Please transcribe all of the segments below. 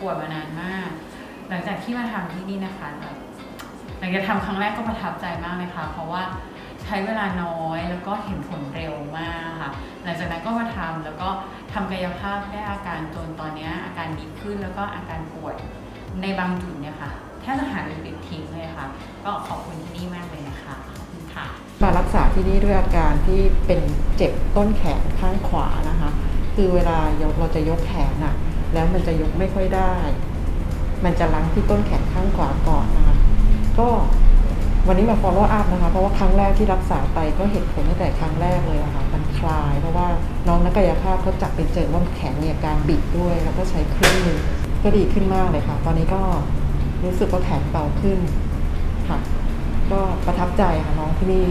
ปวดมานานมาก หลังจากที่มาทำที่นี่นะคะแบบหลังจากทำครั้งแรกก็ประทับใจมากเลยค่ะ เพราะว่าใช้เวลาน้อยแล้วก็เห็นผลเร็วมากค่ะ หลังจากนั้นก็มาทำแล้วก็ทำกายภาพได้อาการจนตอนนี้อาการดีขึ้นแล้วก็อาการปวดในบางจุดเนี่ยค่ะแทบจะหายเป็นทิ้งเลยค่ะ ก็ขอบคุณที่นี่มากเลยนะคะขอบคุณค่ะมารักษาที่นี่ด้วยอาการที่เป็นเจ็บต้นแขนข้างขวานะคะ คือเวลาเราจะยกแขนน่ะ แล้วมันจะยกไม่ค่อยได้ มันจะลังที่ต้นแขนข้างขวาก่อนนะคะ ก็วันนี้มา follow up นะคะ เพราะว่าครั้งแรกที่รักษาไปก็เห็นผลตั้งแต่ครั้งแรกเลยอะค่ะ มันคลาย เพราะว่าน้องนักกายภาพเขาจับไปเจอว่าแขนมีอาการบิดด้วย แล้วก็ใช้เครื่องมือก็ดีขึ้นมากเลยค่ะ ตอนนี้ก็รู้สึกว่าแขนเบาขึ้นค่ะ ก็ประทับใจค่ะน้องที่นี่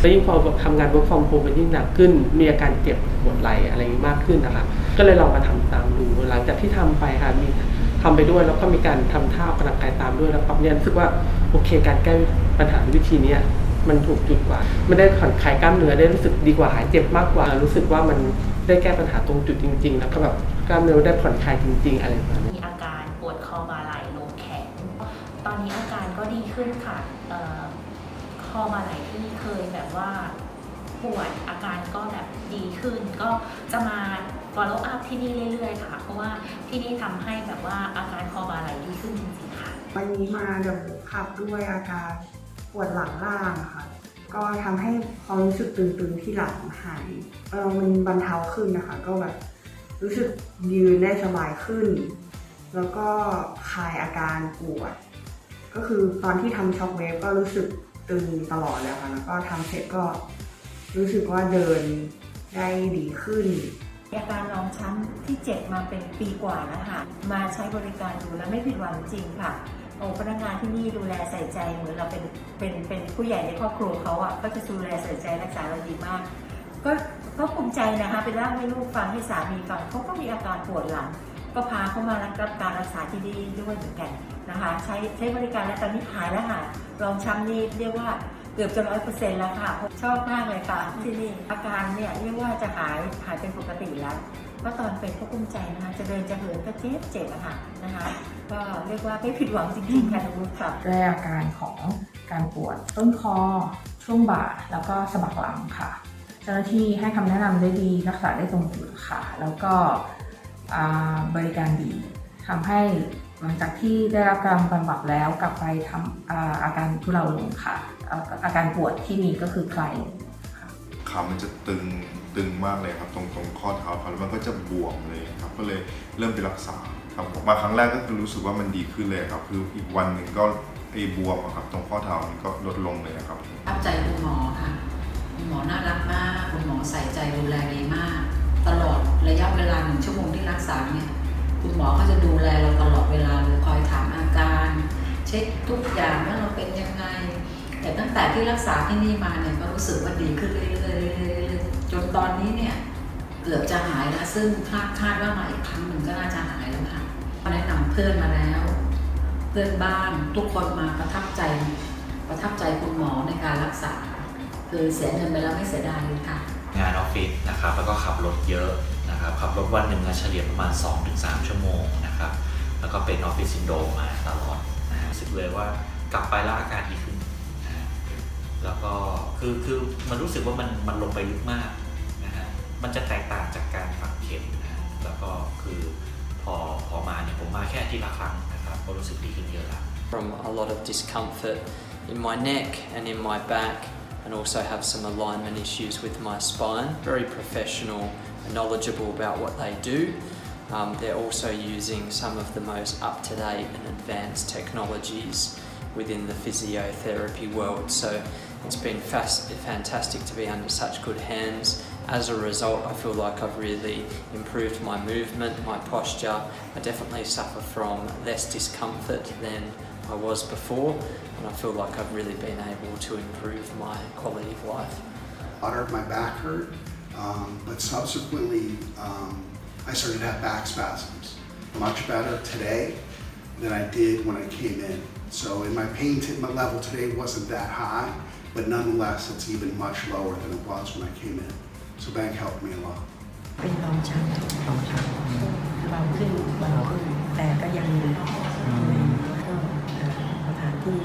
แล้วยิ่งพอทำงาน work from home มันยิ่งหนักขึ้น มีอาการเจ็บปวดไหล่อะไรมากขึ้นนะคะ ก็เลยลองมาทำตามดู หลังจากที่ทำไปค่ะมีทำไปด้วย แล้วก็มีการทำท่าออกกำลังกายตามด้วยแล้วปั๊บเนี่ยรู้สึกว่าโอเค การแก้ปัญหาวิธีนี้มันถูกจุดกว่า มันได้ผ่อนคลายกล้ามเนื้อได้รู้สึกดีกว่าหายเจ็บมากกว่า รู้สึกว่ามันได้แก้ปัญหาตรงจุดจริง ๆ แล้วก็แบบกล้ามเนื้อได้ผ่อนคลายจริง ๆ อะไรแบบนี้มีอาการปวดคอบ่าไหล่ลงแขน ตอนนี้อาการก็ดีขึ้นค่ะคอบ่าไหล่ที่เคยแบบว่าปวดอาการก็แบบดี ขึ้น ก็จะมา follow up ที่นี่เรื่อยๆค่ะ เพราะว่าที่นี่ทำให้แบบว่าอาการคอบ่าไหลดีขึ้นจริงๆค่ะ วันนี้มาเดี๋ยวขับด้วยอาการปวดหลังล่างค่ะ ก็ทำให้ความรู้สึกตึงๆที่หลังหายเออมันบรรเทาขึ้นนะคะ ก็แบบรู้สึกยืนได้สบายขึ้น แล้วก็คลายอาการปวด ก็คือตอนที่ทำช็อคเวฟก็รู้สึกตึงตลอดเลยค่ะ แล้วก็ทำเสร็จก็รู้สึกว่าเดิน ได้ดีขึ้นอาการรองช้ำที่เจ็บมาเป็นปีกว่าแล้วค่ะ มาใช้บริการดูแล้วไม่ผิดหวังจริงค่ะโอ้พนักงานที่นี่ดูแลใส่ใจเหมือนเราเป็นเป็นเป็นผู้ใหญ่ในครอบครัวเขาอะก็จะดูแลใส่ใจรักษาเราดีมาก ก็ก็ภูมิใจนะคะไปเล่าให้ลูกฟังให้สามีฟังเขาก็มีอาการปวดหลัง ก็พาเขามารับการรักษาที่นี่ด้วยเหมือนกันนะคะ ใช้ใช้บริการแล้วตอนนี้หายแล้วค่ะรองช้ำนี่เรียกว่าเกือบจะร้อยเปอร์เซ็นต์แล้วค่ะ ชอบมากเลยค่ะที่นี่ อาการเนี่ยเรียกว่าจะหายหายเป็นปกติแล้วเพราะตอนเป็นก็ภูมิใจนะคะ จะเดินจะเหินก็เจ็บเจ็บอะค่ะนะคะ ก็เรียกว่าไม่ผิดหวังจริงๆค่ะทุกคนค่ะด้อาการของการปวดต้นคอ ช่วงบ่าแล้วก็สะบักหลังค่ะ เจ้าหน้าที่ให้คำแนะนำได้ดีรักษาได้ตรงจุดค่ะ แล้วก็บริการดีทำให้ หลังจากที่ได้รับการบำบัดแล้วกลับไปทำอาอาการทุเลาลงค่ะอ่าอาการปวดที่มีก็คือคลายลงขามันจะตึงตึงมากเลยครับตรงตรงข้อเท้าเขาแล้วมันก็จะบวมเลยครับก็เลยเริ่มไปรักษาครับผมมาครั้งแรกก็คือรู้สึกว่ามันดีขึ้นเลยครับคืออีกวันหนึ่งก็ไอ้บวมอะครับตรงข้อเท้ามันก็ลดลงเลยครับประทับใจคุณหมอค่ะคุณหมอน่ารักมากคุณหมอใส่ใจดูแลดีมาก ตลอดระยะเวลาหนึ่งชั่วโมงที่รักษาเนี่ย คุณหมอก็จะดูแลเราตลอดเวลาเลยคอยถามอาการ เช็คทุกอย่างว่าเราเป็นยังไง แต่ตั้งแต่ที่รักษาที่นี่มาเนี่ยก็รู้สึกว่าดีขึ้นเรื่อยๆเรื่อยๆจนตอนนี้เนี่ยเกือบจะหายแล้วซึ่งคาดคาดว่ามาอีกครั้งหนึ่งก็น่าจะหายแล้วค่ะแนะนำเพื่อนมาแล้ว เพื่อนบ้านทุกคนมาประทับใจ ประทับใจคุณหมอในการรักษา คือเสียเงินไปแล้วไม่เสียดายเลยค่ะ งานออฟฟิศนะครับแล้วก็ขับรถเยอะ นะครับขับรถวันหนึ่งเฉลี่ยประมาณ 2-3 ชั่วโมงนะครับ แล้วก็เป็นออฟฟิศซินโดมมาตลอดนะฮะรู้สึกเลยว่ากลับไปแล้วอาการดีขึ้นนะแล้วก็คือคือมันรู้สึกว่ามันมันลงไปลึกมากนะฮะมันจะแตกต่างจากการฝังเข็มนะฮะแล้วก็คือพอพอมาเนี่ยผมมาแค่ที่ละครั้งนะครับก็รู้สึกดีขึ้นเยอะแล้ว from a lot of discomfort in my neck and in my back, and also have some alignment issues with my spine. Very professional knowledgeable about what they do. Um, they're also using some of the most up to date and advanced technologies within the physiotherapy world. So it's been fast, fantastic to be under such good hands. As a result, I feel like I've really improved my movement, my posture. I definitely suffer from less discomfort than I was before, and I feel like I've really been able to improve my quality of life. Daughter, my back hurt, um, but subsequently, um, I started to have back spasms. Much better today than I did when I came in. So in my pain, t- my level today wasn't that high, but nonetheless, it's even much lower than it was when I came in. So bank helped me a lot. เป็นตอนชักตอนชักเบาขึ้นเบาขึ้นแต่ก็ยังมีก็สถานที่